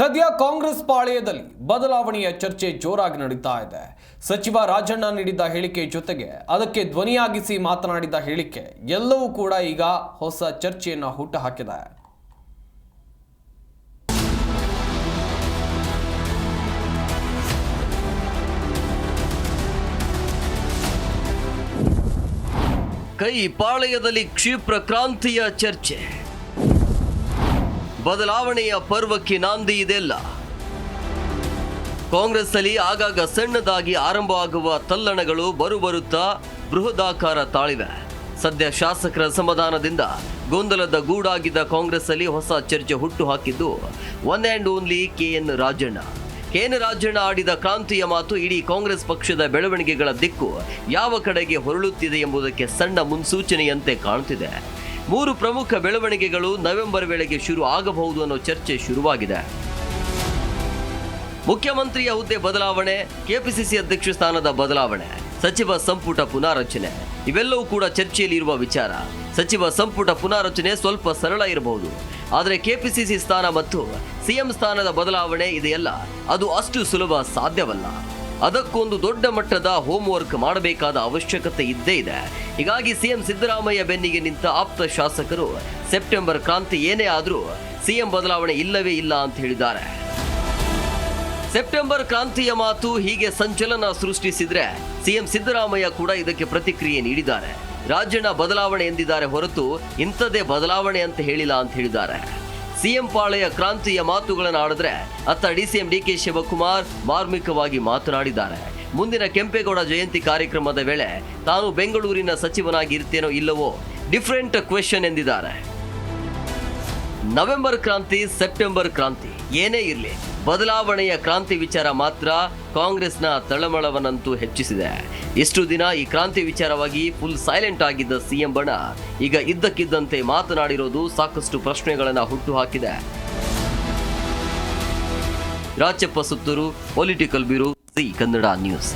ಸದ್ಯ ಕಾಂಗ್ರೆಸ್ ಪಾಳೆಯದಲ್ಲಿ ಬದಲಾವಣೆಯ ಚರ್ಚೆ ಜೋರಾಗಿ ನಡೀತಾ ಇದೆ. ಸಚಿವ ರಾಜಣ್ಣ ನೀಡಿದ್ದ ಹೇಳಿಕೆ ಜೊತೆಗೆ ಅದಕ್ಕೆ ಧ್ವನಿಯಾಗಿಸಿ ಮಾತನಾಡಿದ ಹೇಳಿಕೆ ಎಲ್ಲವೂ ಕೂಡ ಈಗ ಹೊಸ ಚರ್ಚೆಯನ್ನು ಹುಟ್ಟುಹಾಕಿದೆ. ಕೈ ಪಾಳೆಯದಲ್ಲಿ ಕ್ಷಿಪ್ರ ಕ್ರಾಂತಿಯ ಚರ್ಚೆ. ಬದಲಾವಣೆಯ ಪರ್ವಕ್ಕೆ ನಾಂದಿ ಇದೆಲ್ಲ. ಕಾಂಗ್ರೆಸ್ನಲ್ಲಿ ಆಗಾಗ ಸಣ್ಣದಾಗಿ ಆರಂಭವಾಗುವ ತಲ್ಲಣಗಳು ಬರುಬರುತ್ತಾ ಬೃಹದಾಕಾರ ತಾಳಿವೆ. ಸದ್ಯ ಶಾಸಕರ ಸಮಾಧಾನದಿಂದ ಗೊಂದಲದ ಗೂಡಾಗಿದ್ದ ಕಾಂಗ್ರೆಸ್ನಲ್ಲಿ ಹೊಸ ಚರ್ಚೆ ಹುಟ್ಟು ಹಾಕಿದ್ದು one and only K N Rajanna K N Rajanna ಆಡಿದ ಕ್ರಾಂತಿಯ ಮಾತು ಇಡೀ ಕಾಂಗ್ರೆಸ್ ಪಕ್ಷದ ಬೆಳವಣಿಗೆಗಳ ದಿಕ್ಕು ಯಾವ ಕಡೆಗೆ ಹೊರಳುತ್ತಿದೆ ಎಂಬುದಕ್ಕೆ ಸಣ್ಣ ಮುನ್ಸೂಚನೆಯಂತೆ ಕಾಣುತ್ತಿದೆ. ಮೂರು ಪ್ರಮುಖ ಬೆಳವಣಿಗೆಗಳು ನವೆಂಬರ್ ವೇಳೆಗೆ ಶುರು ಆಗಬಹುದು ಅನ್ನೋ ಚರ್ಚೆ ಶುರುವಾಗಿದೆ. ಮುಖ್ಯಮಂತ್ರಿಯ ಹುದ್ದೆ ಬದಲಾವಣೆ, ಕೆಪಿಸಿಸಿ ಅಧ್ಯಕ್ಷ ಸ್ಥಾನದ ಬದಲಾವಣೆ, ಸಚಿವ ಸಂಪುಟ ಪುನಾರಚನೆ, ಇವೆಲ್ಲವೂ ಕೂಡ ಚರ್ಚೆಯಲ್ಲಿ ಇರುವ ವಿಚಾರ. ಸಚಿವ ಸಂಪುಟ ಪುನಾರಚನೆ ಸ್ವಲ್ಪ ಸರಳ ಇರಬಹುದು. ಆದರೆ ಕೆಪಿಸಿಸಿ ಸ್ಥಾನ ಮತ್ತು ಸಿಎಂ ಸ್ಥಾನದ ಬದಲಾವಣೆ ಇದೆಯಲ್ಲ, ಅದು ಅಷ್ಟು ಸುಲಭ ಸಾಧ್ಯವಲ್ಲ. ಅದಕ್ಕೊಂದು ದೊಡ್ಡ ಮಟ್ಟದ ಹೋಮ್ವರ್ಕ್ ಮಾಡಬೇಕಾದ ಅವಶ್ಯಕತೆ ಇದ್ದೇ ಇದೆ. ಹೀಗಾಗಿ ಸಿಎಂ ಸಿದ್ದರಾಮಯ್ಯ ಬೆನ್ನಿಗೆ ನಿಂತ ಆಪ್ತ ಶಾಸಕರು, ಸೆಪ್ಟೆಂಬರ್ ಕ್ರಾಂತಿ ಏನೇ ಆದರೂ ಸಿಎಂ ಬದಲಾವಣೆ ಇಲ್ಲವೇ ಇಲ್ಲ ಅಂತ ಹೇಳಿದ್ದಾರೆ. ಸೆಪ್ಟೆಂಬರ್ ಕ್ರಾಂತಿಯ ಮಾತು ಹೀಗೆ ಸಂಚಲನ ಸೃಷ್ಟಿಸಿದ್ರೆ ಸಿಎಂ ಸಿದ್ದರಾಮಯ್ಯ ಕೂಡ ಇದಕ್ಕೆ ಪ್ರತಿಕ್ರಿಯೆ ನೀಡಿದ್ದಾರೆ. ರಾಜ್ಯನ ಬದಲಾವಣೆ ಎಂದಿದ್ದಾರೆ ಹೊರತು ಇಂಥದೇ ಬದಲಾವಣೆ ಅಂತ ಹೇಳಿಲ್ಲ ಅಂತ ಹೇಳಿದ್ದಾರೆ. ಸಿಎಂ ಪಾಳೆಯ ಕ್ರಾಂತಿಯ ಮಾತುಗಳನ್ನು ಆಡಿದ್ರೆ ಅತ್ತ ಡಿಸಿಎಂ ಡಿಕೆ ಶಿವಕುಮಾರ್ ಮಾರ್ಮಿಕವಾಗಿ ಮಾತನಾಡಿದ್ದಾರೆ. ಮುಂದಿನ ಕೆಂಪೇಗೌಡ ಜಯಂತಿ ಕಾರ್ಯಕ್ರಮದ ವೇಳೆ ತಾನು ಬೆಂಗಳೂರಿನ ಸಚಿವನಾಗಿರ್ತೇನೋ ಇಲ್ಲವೋ ಡಿಫರೆಂಟ್ ಕ್ವೆಶನ್ ಎಂದಿದ್ದಾರೆ. ನವೆಂಬರ್ ಕ್ರಾಂತಿ, ಸೆಪ್ಟೆಂಬರ್ ಕ್ರಾಂತಿ, ಏನೇ ಇರಲಿ, ಬದಲಾವಣೆಯ ಕ್ರಾಂತಿ ವಿಚಾರ ಮಾತ್ರ ಕಾಂಗ್ರೆಸ್ನ ತಳಮಳವನ್ನಂತೂ ಹೆಚ್ಚಿಸಿದೆ. ಇಷ್ಟು ದಿನ ಈ ಕ್ರಾಂತಿ ವಿಚಾರವಾಗಿ ಫುಲ್ ಸೈಲೆಂಟ್ ಆಗಿದ್ದ ಸಿಎಂ ಬಣ ಈಗ ಇದ್ದಕ್ಕಿದ್ದಂತೆ ಮಾತನಾಡಿರೋದು ಸಾಕಷ್ಟು ಪ್ರಶ್ನೆಗಳನ್ನು ಹುಟ್ಟುಹಾಕಿದೆ. Rajappa Suttur political bureau C, Kannada news.